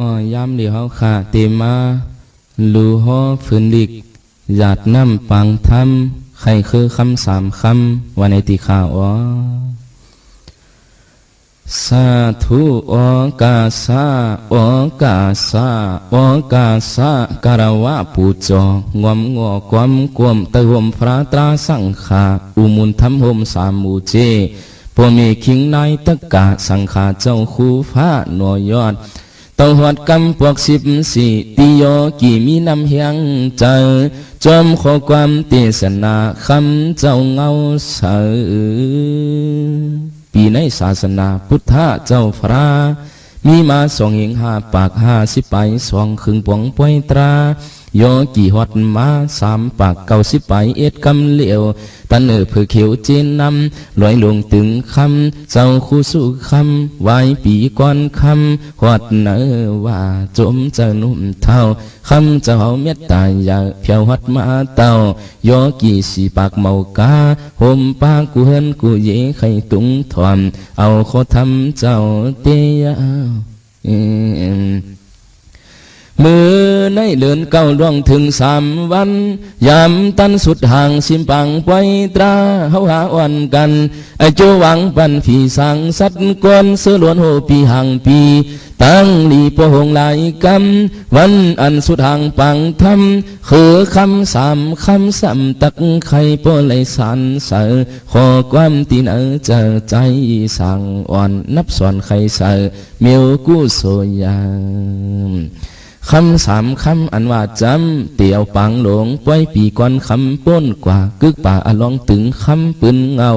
อ๋อยามเดียวเฮาขาเตมาลูฮอฝืนลิกหยาดน้ำปังทำใครคือคำสามคำวันในติข่าวอ๋อสาธุโอกาสาโอกาสาโอกาสาการวะปูจองวมงอความกวมตะหมพระตราสังขาอุมุนทำหมสามมูเจพวมีคิงนายตะกะสังขาเจ้าคูฟ้าหนอยยอด ตหอดกำพวกสิบสี่ปิโยกี่มีนำเฮียงใจจอมขอความเตสนาคำเจ้าเงาเสือปีในศาสนาพุทธเจ้าฟรามีมาสองเองห้าปากห้าสิบไปสองขึงปวงป่วยตรา โยกี่หอดมาสามปากเก้าสิบไปเอ็ดกำเหลียวตันเออเพื่อเขียวเจนนำลอยลงถึงคำเจ้าคู่สู่คำไว้ปีก่อนคำหอดเนอว่าจมจ้านุ่มเท่าคำเจ้าเมตตาอย่าเพียวหัดมาเต่าโยกี่สีปากเมากาห่มปากกูเฮินกูเย่ไข่ตุงถอมเอาขอทำเจ้าเตีย มือในเลือนเก้าล่วงถึงสามวัน ยามตันสุดห่างสิมปังปอยตราเฮาหาวันกันไอโจหวังปันผีสังสัตกวนเสือล้วนโหปีห่างปี ตั้งลีปหงลายกำวันอันสุดห่างปังทำคือคำสามคำสามตักไข่ปอเลยสันเสอขอความตีนเอเจอใจสั่งอ่อนนับสอนไข่เสอเมียวกู้โซยาม คำสามคำอันว่าจำเตียวปังหลงป้อยปีก่อนคำป้นกว่ากึกป่าอลองถึงคำปืนเงา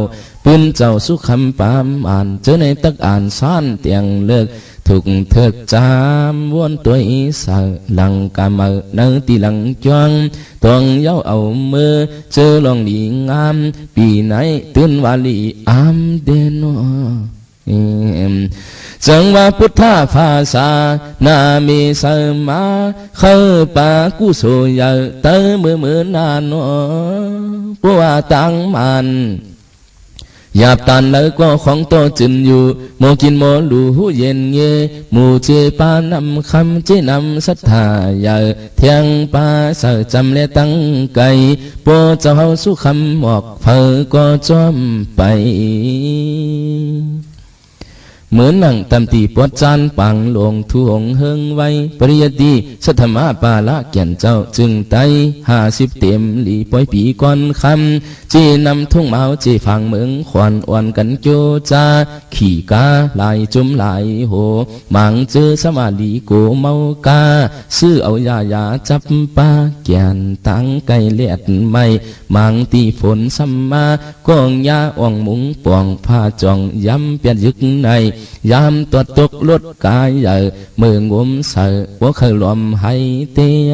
ปืนเจ้าสุคำปามอ่านเจอในตักอ่านซ่านเตียงเลิกถูกเถิกจามวนตัวอีสาหลังกามเนตีหลังจวงตวงเย้าเอามือเจอลองดีงาม ปีไหนตื่นวาลีอามเดนอ จังว่าพุทธาภาษา นามีสมาเข้าปากุโสยาเตมือมือนานปัวตังมันหยาบตันแล้วก็ของโตจินอยู่โมกินโมลูหูเย็นเงมูเจปานำคำเจนำศรัทธาใหญ่เทียงปาเสจำและตั้งไก่ปเจ้าสุคำหมอกเพอก็จอมไป เหมือนนั่งตำตีปวดจานปังลงทุหงเฮงไว้ปริยติสัทมาปาละเกียนเจ้าจึงไตห้าสิบเต็มหลีปอยปีก่อนคำจีนำทุ่งเมาจีฟังเมืองขวัญอ่อนกันโจจาขี่กาลายจุมลายโหมังเจอสมาลีโกเมากาซื้อเอายายาจับปาเกียนตั้งไก่เลียดไม่มังตีฝนสัมมากองยาอ่องมุงปองผ้าจองย้ำเปียนยึกในยามตัวตกลดกายใหญ่มืองมเสือว่าเคยลมให้เตี้ย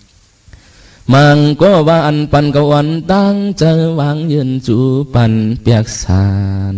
มังก็ว่าอันปันกวันตั้งเจอวางยืนจูปันเปียกสาน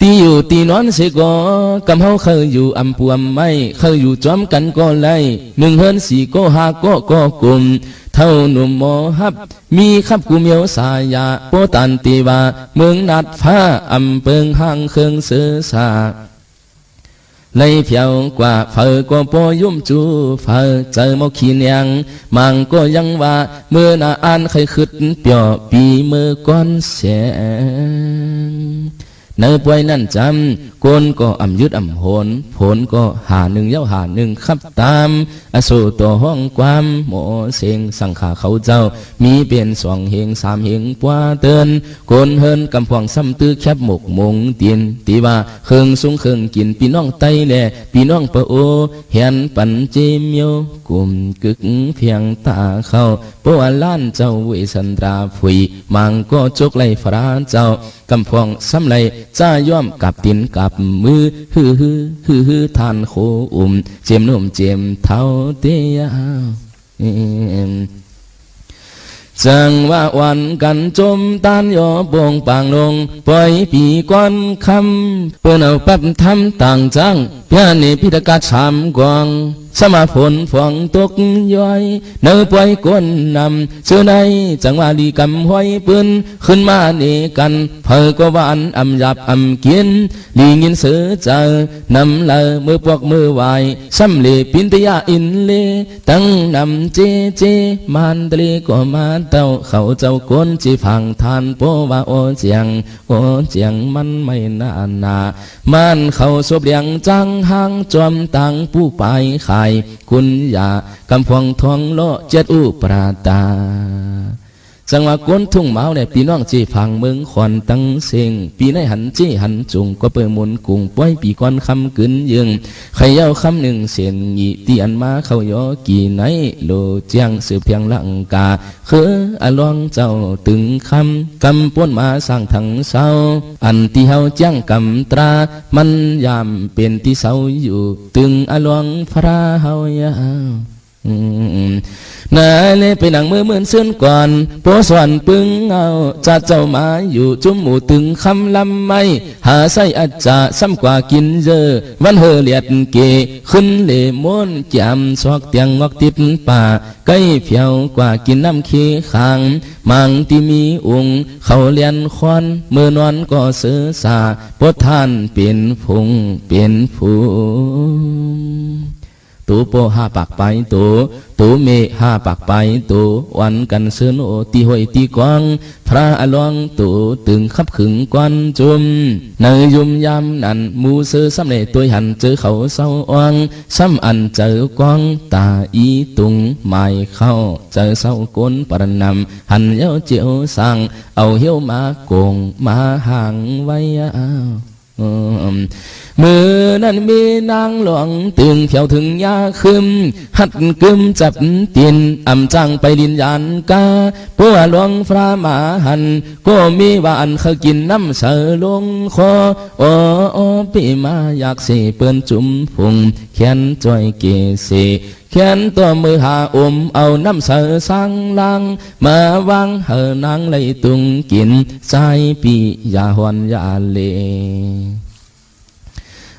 ตีอยู่ตีนอนเสก็กำเฮาเขาอยู่อำปวมไม่เขาอยู่จอมกันก็ไล่หนึ่งเฮินสี่ก็หาก็ก็กลุ่มเท่าหนุ่มมอฮับ มีขับกูเมียวสายาโปตันตีวาเมืองนัดฟ้าอำเปิงห้างเครื่องเสือสาเลยเพียวกว่าเผอก็ปอยุ่มจูเผอเจอมอขีนยังมังก็ยังว่าเมื่อนาอันใครขึ้นเปียปีเมื่อก้อนแสีง วยนั่นจำกนก็อ่ำยึดอ่ำโหนผลก็หาหนึ่งเย้าหาหนึ่งขับตาม อสูตัวห้องความหมอเสียงสังขาเขาเจ้า มีเปลี่ยนสองเหงสามเหงปัวเตือนกนเฮินกำพวงซ้ำตื้อแคบหมกมงเตียนตีว่าเคืองสูงเคืองกินพี่น้องไตแลพี่น้องปะโอเห็นปันเจมโยกลุ่มกึกเพียงตาเข้าปัวล้านเจ้าวิสันตราผุยมังก็จกไลฟราเจ้ากำพวงซ้ำไลจ้าย่อมกับตินกับมือฮือฮือฮือฮือทานโคอุ่มเจมนุ่มเจมเท้าเตียจังว่าวันกันจมตานยอปงปางลงปล่อยปีก้อนคำเปิ้นเอาปั๊บทำต่างจังเพื่อนี่พิธกาชามกวาง สมาฝนฟองตกย้อย เนื้อปล่อยก้นนำเสื้อในจังว่าดีกำห้อยปืนขึ้นมาเนกันเพอก็วานอำหยับอำเกียนลีงินเสือเจอนำเลอมือปวกมือไหวซ้ำเลปินตยาอินเลตั้งนำเจเจมันตลีก็มาเต้าเขาเจ้าก้นจีฟังทานโปว่าโอเจียงโอเจียงมันไม่นานนามันเขาสบเลียงจังหางจอมตังผู้ไปขาย คุณยากำพวงทองโลเจ็ดอุปราตา จังว่าก้นทุ่งเมาเนี่ยพี่น้องจีฟังเมืองขอนตั้งเสียงปีในหันจีหันจุงก็เปิดมุนกุงป้อยปีก้อนคำกึนยึงใครเย้าคำหนึ่งเสียงยีตีอันมาเขายอกี่ไหนโลเจียงสืบเพียงลังกาคืออลองเจ้าตึงคำกำป้นมาสร้างถังเศร้าอันที่เฮาเจียงกำตรา มันยามเป็นที่เศร้าอยู่ ตึงอลองพระเฮายา นาเลไปหนังมือเหมือนเส้นก่อนโปสวนปึงเอาจัดเจ้ามาอยู่จุ่มหมูตึงคำลำไม่ หาใส่อาจจะซ้ำกว่ากินเจอวันเฮเลียดเก ขึ้นเลมนจำซอกเตียงงอกติดป่าใกล้เพียวกว่ากินน้ำขี้ขางมังที่มีองค์เขาเลียนควันเมื่อนอนก็เสือสาพดท่านเป็นพงเป็นผู ตูโปห้าปากไปตูตูเมห้าปากไปตูวันกันเสือนโอตีหอยตีกวางพระอลวงตูตึงขับขึงกวนจุมในยุมยามนันมูเสือซ้ำในตัวหันเจอเขาเศร้าอ่งซ้ำอันเจอกวางตาอีตุงไม่เข้าเจอเศร้ากนปรนำหันเย้าเจียวสั่งเอาเหี้ยวมาโกงมาห่างไว้ มือนั้นมีนางหลวงตึงเที่ยวถึงยาคึม หัดกึมจับตีนอำจังไปดินยานกาปัวหลวงพระมาหัน ก็มีว่าอันเขากินน้ำเสลงคอโอ้โอ้พี่มาอยากสีเปืนจุ่มฝุงแขนจอยเกสีแขนตัวมือหาอมเอาน้ำเสือสังลัง มาวางเฮนางเลยตุงกินใจปียาหวนยาเล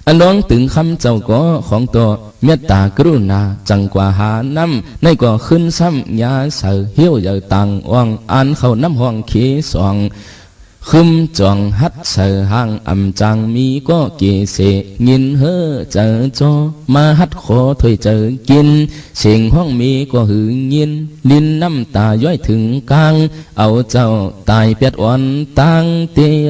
อันน้องถึงคำเจ้าก็ของตัวเมตตากรุณาจังกว่าหาน้ำในก็ขึ้นซ้ำยาเสือเหี้ยวอย่าตังว่างอันเขาน้ำห้องเขสองคึมจองฮัดเสือหางอำจังมีก็เกเสงินเฮอเจอจอมาฮัดขอถอยเจอกิน เสียงห้องมีก็หือยิน ลินน้ำตาย้อยถึงกลาง เอาเจ้าตายเปียดอ่อนตังเตีย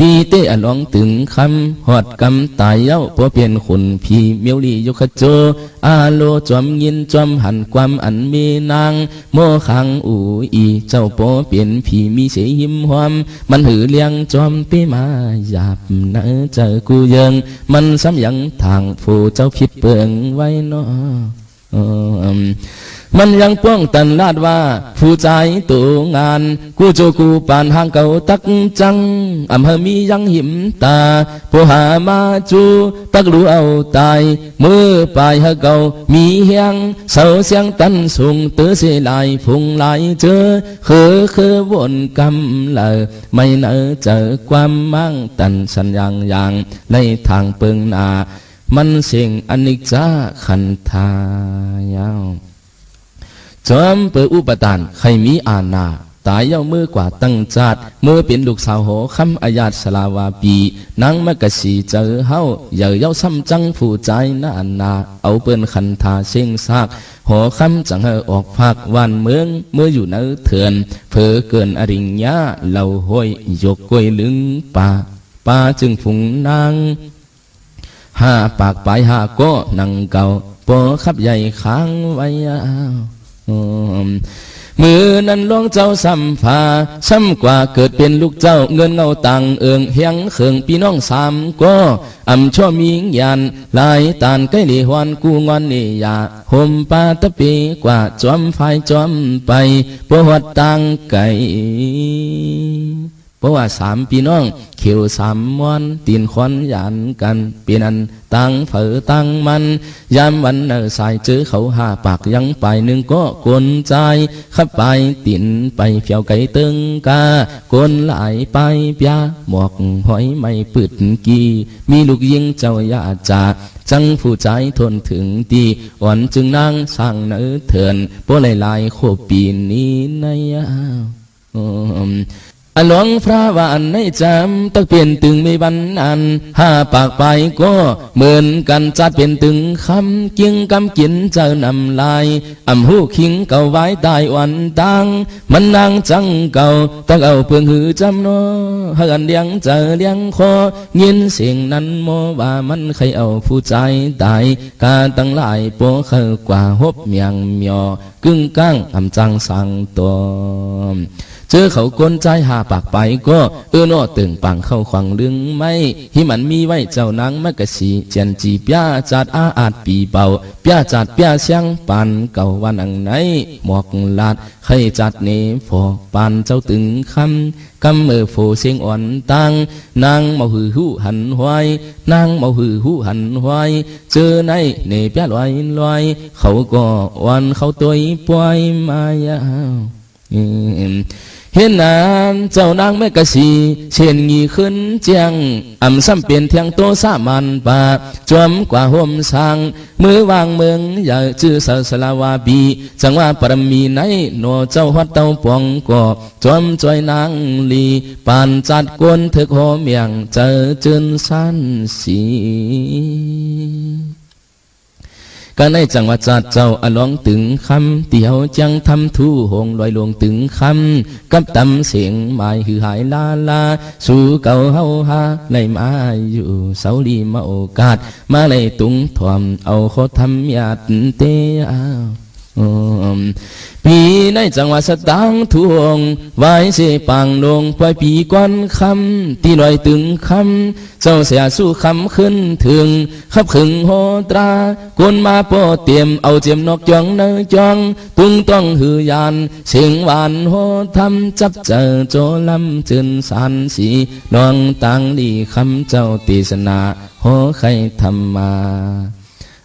ตีเย้อนกูงอนตึงมีเจอลองถึงคำหอดกำตายเย้าพอเปลี่ยนขุนพีเมียวลียกขโจ อาโลจอมยินจอมหันความอันมีนาง โมขังอูอีเจ้าปอเปลี่ยนผีมีเสียหิมหวมมันหือเลี้ยงจอมปีมาหยาบนอเจอกูยังมันซ้ำยังทางผู้เจ้าผิดเปลืองไว้เนาะ มันยังป้องตันลาดว่า ผู้ใจตัวงาน กูโจกูปานหางเก่าตักจังอำเภอมียังหิมตาผู้หามาจู ตักรู้เอาตายมือปลายฮะเก่ามีเฮียงเสาเสียงตันสูงเตือเสียลายพุงลายเจอคือคือวนกำเลยไม่เนอเจอความมั่งตันสัญญางอย่างในทางเปิงนา มันเสียงอนิจจาขันธายาว จอมเปิดอุปทานใครมีอาณาตายเย้ามือกว่าตั้งจัดเมื่อเป็นลูกสาวโหคำอาญาตสลาวาปีนางมะกะสีเจอเฮาอย่าเย้าซ้ำจังผู้ใจนาอนนาเอาเปิ้นขันธาเสียงซากหอคำจังเฮออกภาควันเมืองเมื่ออยู่เนื้อเถื่อนเพอเกินอริญญาเหล่าห้อยยกกล้วยลึงป่าป่าจึงฝุงนางห้าปากปลายห้าก็นังเก่าปอขับใหญ่ค้างไว้ มือนั้นลวงเจ้าสัมผาซ้ำกว่าเกิดเป็นลูกเจ้าเงินเงาตังเอิงเฮียงเขิงพี่น้องสามก็อำชั่วมีงยานลายตานใกล้ลีหวันกูงอนนี่ยาห่มปาตะปีกว่าจอมไฟจอมไปปวดตังไก่ เพราะว่าสามพี่น้อง เขียวสามมวนตีนควันยันกันปีนันตั้งเผอตั้งมันยามวันเนอสายเจอเขาหาปากยังไปหนึ่งก็กวนใจขับไปตินไปเพียวไก่ตึงกากวนหลายไปปยาหมอกหอยไม่ปืดกีมีลูกยิงเจ้ายาจาจังผู้ใจทนถึงตีอ่อนจึงนั่งสร้างเนื้อเถื่อนโปลายลายโคปีนี้ในยาอ หลวงพระวานในจำต้องเปลี่ยนตึงไม่บันอันห้าปากไปก็เหมือนกันจัดเป็นตึงคำกิงกำกินเจ้านำลายอำหูคิงเก่าไว้ตายวันตังมันนางจังเก่าต้องเอาเพื่องหือจำโนเฮือนเลี้ยงเจอเลี้ยงคอเงินเสียงนั้นโมว่ามันใครเอาผู้ใจตายกาตั้งหลายโปเคกว่าหบเมียงเมียกึ่งก้างอำจังสังตัว เจอเขากลใจหาปากไปก็เออโนตึงปังเข้าขวังลึงไม่ที่มันมีไว้เจ้านางมะกะสีเจียนจีปยาจัดอาอาดปีเบาปยาจัดปยาเสียงปันเก่าวันอังไหนหมอกลาดใครจัดเนฟอปันเจ้าตึงคำกำมือโฟเสียงอ่อนตังนางเมาหือหูหันหวายนางเมาหือหูหันหวายเจอในเนปยาลอยลอยเขาก็วันเขาตัวป่วยมายาว เห็นนานเจ้านางแม่กะสีเช่นงีขึ้นเจียงอำซ้ำเปลี่ยนเทียงโตสามันปาจวมกว่าห่มสังมือวางเมืองอย่าจื้อสาสลาวาบีจังว่าปรมีในโนเจ้าฮัดเต้าปองก็จวมจอยนางลีปานจัดกวนถึกหอมอย่างเจอจืนสั้นสี ก็ในจังหวัดจัดเจ้าอลองตึงคำเตียวจังทำทูหงลอยลวงตึงคำกับตำเสียงหมายหือหายลาลา สู่เก่าเฮาฮาในมาอยู่เสาลีมาโอกาส มาในตุงถ่อมเอาเขาทำยาดเตอ ปีในจังหวัดสตางทวงไว้เสปังลงปล่อยปีก้อนคำตีลอยตึงคำเจ้าเสียสู้คำขึ้นถึงขับขึงโหตราคนมาโปเตรียมเอาเจียมนกจองเนยจองตุงต้องหือยานเสียงหวานโหทำจับเจอโจลำจืนสันสีนองตังดีคำเจ้าตีสนาโหใครทำมา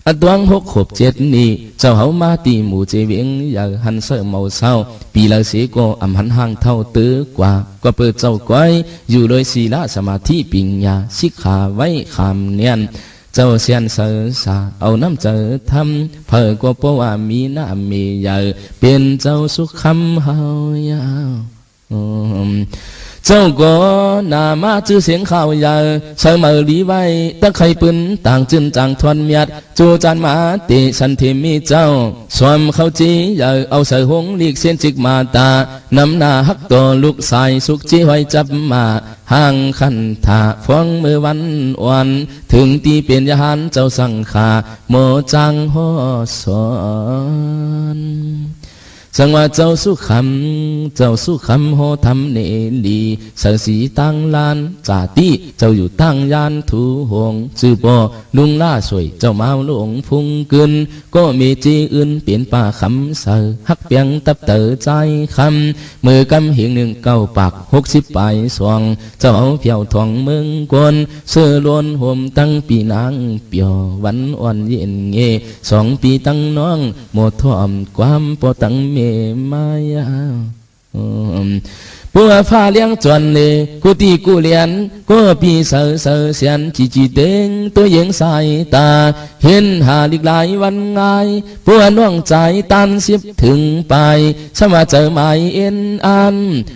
อดวงหกขบเจ็ดนี้เจ้าเฮามาตีหมู่เจเวียงอยากหันเสเมาเศร้าปีละสีก็อำหันห่างเท่าตื้อกว่า ก็เปิดเจ้าก้อยอยู่โดยศีลสมาธิปิญญาสิกขาไว้คำเนียนเจ้าเสียนเสือสาเอาน้ำเจอทำเพื่อกว่าะว่ามีน้ำมีใหญ่เป็นเจ้าสุขคำเฮายาว เจ้าก็นามาจื้อเสียงข่าวใหญ่เสมอลีไว้ตะไคปืนต่างจึนจางทวนเมียดจูจานมาติสันทิมีเจ้าสวมเข้าจีใหญ่เอาใส่หงลีกเส้นจิกมาตานำหน้าฮักตัวลูกสายสุกจีไว้จับมาห่างขันถาฟ้องมือวันวัน ถึงตีเปลี่ยนยานเจ้าสังขาโมจังหอสอน จังว่าเจ้าสุขคำเจ้าสุขคำโหทำเนลีเสือสีตั้งลานจาตีเจ้าอยู่ตั้งยานถูหงจือปอลุงล่าสวยเจ้าเมาหลงพุงกึนก็มีจีอื่นเปลี่ยนป่าคำเสือฮักเปียงตับเตอใจคำมือกำเหียงหนึ่งเก้าปากหกสิบปลายสวง เจ้าเอาเพียวทองเมืองกวนเสื้อล้วนห่มตั้งปีนางเปียววันอ่อนเย็นเงสองปีตั้งน้องหมดทอมความปอตั้งเมมายาปัวฟ้าเลี้ยงจวนเลยกูตีกูเลียนก็ปีเสอเสอเสียนจีจีเด้งตัวยังสายตาเห็นหาลิกหลายวันไงปัวน้องใจตันสิบถึงไปสมาเจอไม่เอ็นอัน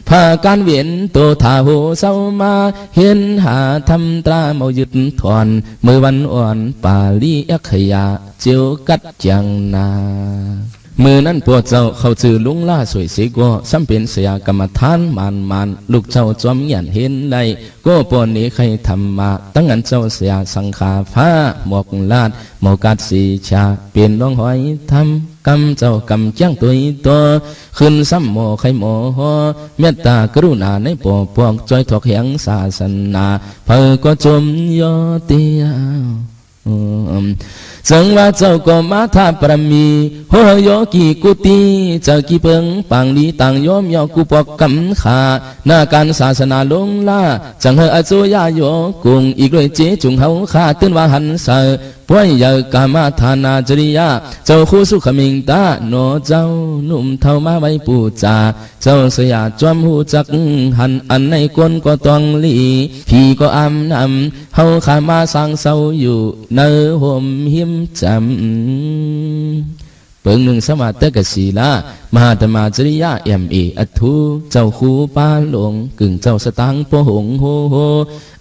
พาการเวียนตัวทาโหเศร้ามาเห็นหาทำตาเมายึดถอนมือวันอ่อนป่าลีอักขยาเจียวกัดจังนา มือนั้นพวกเจ้าเขาจือลุงล่าสวยสีกัวซ้ำเป็นเสียกรรมฐานมานมานลูกเจ้าจอมหยันเห็นไดก็ปนนี้ใครทำมา ตั้งงันเจ้าเสียสังขาฟ้าหมอกลาดหมอกัดสีชา เปลี่ยนลองหอยทำกำเจ้ากำจ้างตัวตัวขึ้นซ้ำหมอใครหมอหอเมตตากรุณาในปอปอกจอยถกเหียงศาสนาเพอก็จมยอเตียว สังว่าเจ้าก็มาทาปรมีโหโยกีกุตีเจ้ากีเปิงปังดีต่างยอมยอกุปกกำขาหน้าการศาสนาลงล่าจังเฮออจุยาโยกุงอีกด้วยเจจุงเฮาขาตื่นว่าหันเส ป่วยยากามาทานาจริยา เจ้าคู่สุขมิงตาโนเจ้าหนุ่มเท่ามาไว้ปูจา เจ้าเสียจอมหูจักหันอันในกนก็ต้องลีพี่ก็อำนำเฮาขามาสร้างเศร้าอยู่เนื้อห่มหิมจำ เปิงหนึ่งสมาตกศีลามหาธรรมาจริยาเอ็มเออัทุเจ้าคูปาหลงกึ่งเจ้าสตังปหงโฮโฮ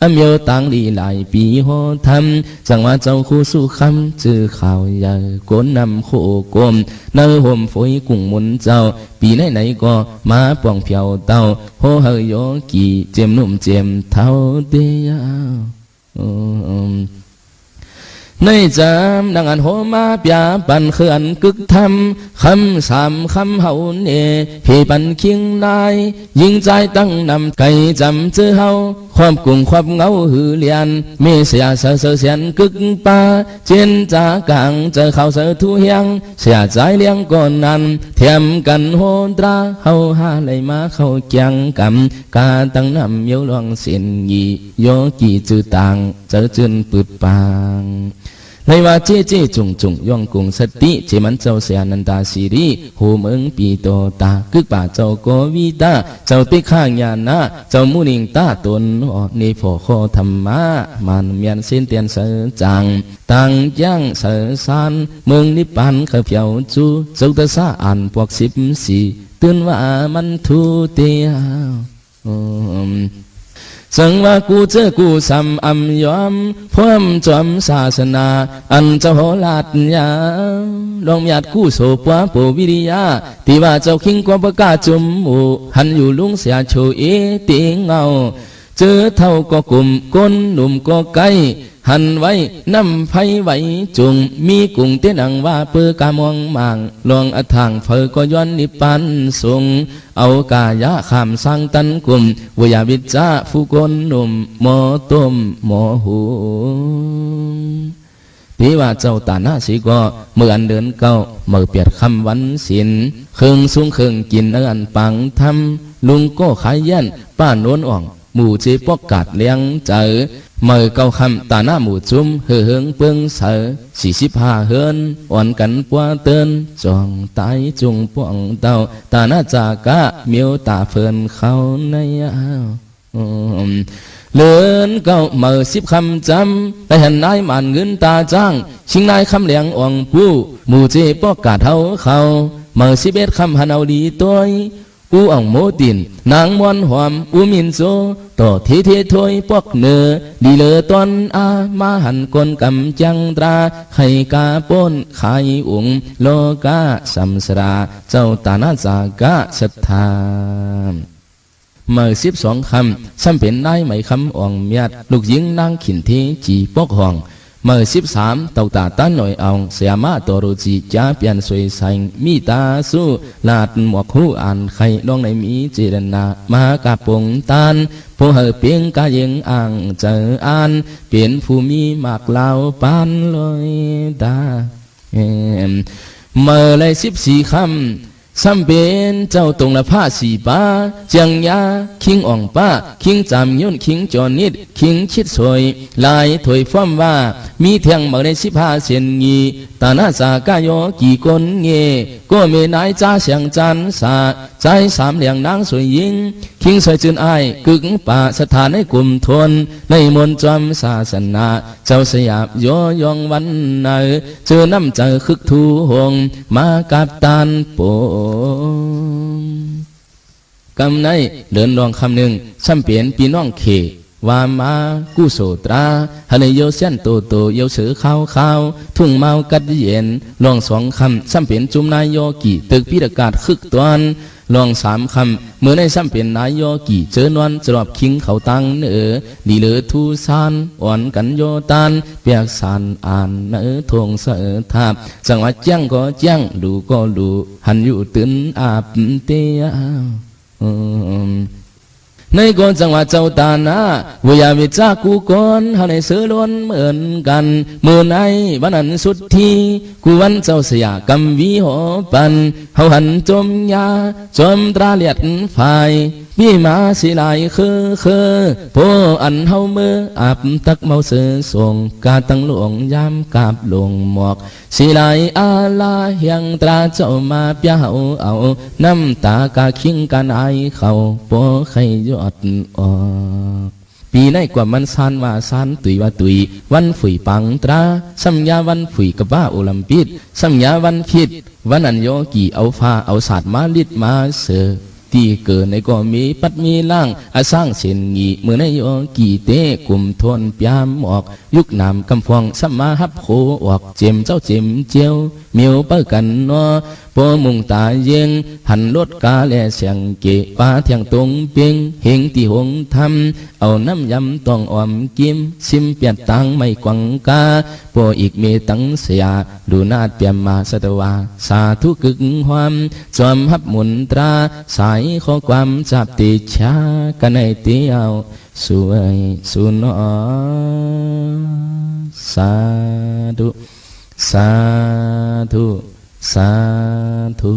อเมียวตังลีหลายปีโฮทำจังว่าเจ้าคูสู้คำจือข่าวใหญ่กนนำโคกลมเนื้อห่มฝอยกุ้งมุนเจ้า ปีไหนไหนก็มาป่องเพียวเต้าโฮเฮยโยกีเจมนุ่มเจมเท่าเดียว ในจำดังอันโหมาปยาปันเขื่อนกึกทำคำสามคำเฮาเนพี่ปันคิงนาย ยิงใจตั้งนำไก่จำเจอเฮาความกุ่งความเงาหือเลียนมีเสียเสเสเสียนกึกปาเจนจากางเจอเขาเสือทุเฮียงเสียใจเลี้ยงก่อนนั้นเทียมกันโหตราเฮาหาเลยมาเข้าเกียงกำกาตั้งนำเยวลวงเสียนยีโยกีจือต่างเจอจืนปืดปาง ในว่าเจเจจงจงย่องกุงสติเจมันเจ้าเสียนันตาสีรีหูเมืองปีโตตากึกป่าเจ้าโกวิตาเจ้าติข้างยานาเจ้ามุนิงตาตนอนี่พอโคธรรมะมันเมียนเส้นเตียนเสจังตังย่างเสสานเมืองนิพพานเขเพียวจูเจ้าตะสาอ่านพวกสิบสี่ตื่นว่ามันทูเตียว สังว่ากูเจอกูสัมอัมยอมเพิ่มจอมศาสนา อันเจ้าโหลาดยาลองหยาดกู้โสปวาปูวิริยาที่ว่าเจ้าคิงกว่าประกาศจุมมูหันอยู่ลุงเสียโชเอติงเงาเจอเท่าก็กลุ่มก้นหนุ่มก็ไกล หันไว้น้ำไฟไว้จุงมีกุ้งเตนังว่าเปือกามองมางลองอทางเฟอก็ย้อนนิปันสุงเอากายะขามสร้างตันกลุ่มวยาวิจาฟูกนหนุ่มหมอต้มหมอหูพี่ว่าเจ้าตาหน้าสีก็เมื่ออันเดินเก้าเมื่อเปียดคำวันสินเครื่องสูงเครื่องกินอันปังทำลุงก็ขายยันป้านโน้นอ่อง หมู่เจปอกกาดเลี้ยงเจอเมื่อเก้าคำตาหน้าหมู่จุ้มเฮืองเปิงเสือสี่สิบห้าเฮือนอ่อนกันปัวเตือนจองตายจุงป่องเต้าตาหน้าจากะเมียวตาเฟินเขาในอ้าวเลือนเก้าเมื่อสิบคำจำแต่เห็นนายมันเงินตาจ้างชิงนายคำเลียงอ่องปูหมู่เจปอกกาดเท้าเขาเมื่อสิบเอ็ดคำหันเอาดีตัว อูอ่องโมตินนางมวนหอมอูมินโซต่อเทเทถอยปอกเนือดีเลอตอนอามาหันกนกำจังตราไขกาป้นไขอุงโลกาสัมสราเจ้าตานาจากะศรัทธาเมื่อสิบสองคำซ้ำเป็นนายไหมคำอ่องเมียดลูกยิงนางขินเทจีปอกห้อง มื่อสิบสามเต่าตาตั้นหน่อยเอาเสียมาตัวรูจีจ้าเปลี่ยนสวยใสมีตาสู้ลาดหมวกหูอ่านไข่ลองในมีเจรนามากาปงตานผู้เหอเปียงกายิงอ่างเจออ่าน เปลี่ยนผู้มีมากเลาปานลอยตาเมื่อไรสิบสี่คำ ซ้ำเป็นเจ้าตรงละผ้าสีป้าจังยาคิงอ่องป้าคิงจำย่นคิงจอนิดคิงชิดสวยลายถอยฟ้อมว่า มีเทียงมาในสิบห้าเสียนงีตาหน้าสากายอกี่คนเงก็เมนายจ้าเสียงจันสาใจสามเหลี่ยงนางสวยยิง คิงสวยจืนไอกึกป่าสถานในกลุ่มทน ในมนจอมศาสนาเจ้าสยามยอยองวันเนเจอน้ำใจคึกทูหงมากับตานโปกำในเดินลองคำหนึ่งซ้ำเปลี่ยนปีน้องเขวามากุโสตราฮันโยเซียนโตโตโยเสือข้าวข้าวทุ่งเมากัดเย็นลองสองคำซ้ำเปลี่ยนจุมนายโยกีตึกพิรากาศคึกตวน ลองสามคำเมื่อในซ้ำเปลี่ยนนายโยกี่เจอนวนสรอบคิงเขาตังเนอดีเลอทูซานอ่อนกันโยตานเปียกสานอ่านเนอทงเสอทาบสังวะแจ้งก็จ้งดูก็ดูหันอยู่ตื่นอาบเตีย ในกอนจังหวะเจ้าตานาวิยาวิจากกูก่อนหาในเสือล้นเหมือนกันเมื่อในวันนั้นสุดที่กูวันเจ้าเสียกำวีหอปันเฮาหันจมยาจมตราเลียดไฟ มีมาสิลายคือคือโพอันเฮามืออาบตักเมาเสือส่งกาตั้งหลวงยามกาบหลวงหมอกสิลายอาลาเฮียงตราเจ้ามาเปียเอาเอาน้ำตากาคิงกันไอเขาโปใครยอดออกปีในกว่ามันซานว่าซานตุยว่าตุย วันฝุยปังตราสัมยาวันฝุยกับว่าโอลิมปิดสัมยาวันผิดวันอันโยกีเอาฟ้าเอาศาสตร์มาลิดมาเสือ ตีเกิดในก็มีปัดมีล่างอาสร้างเส้นงีเมื่อในองกี่เตะกลุ่มทนปยามออก ยุคนำกำฟองสัมมาฮับโคออกเจมเจ้าเจมเจียวเมียวเปิ้กันนอปอมุงตาเยงหันรถกาแลเสียงเกะปาเทียงตรงเปียงเฮงตีหงทำเอาน้ำยำต้องอมกิมซิมเปียดตังไม่กวังกาปออีกเมตังเสียดูนาดเปียมมาสตวา สาธุกึกหวามจอมฮับมุนตรา สายข้อความจับติชากันในเตียวสวยสุนอสาธุ สาธุ satu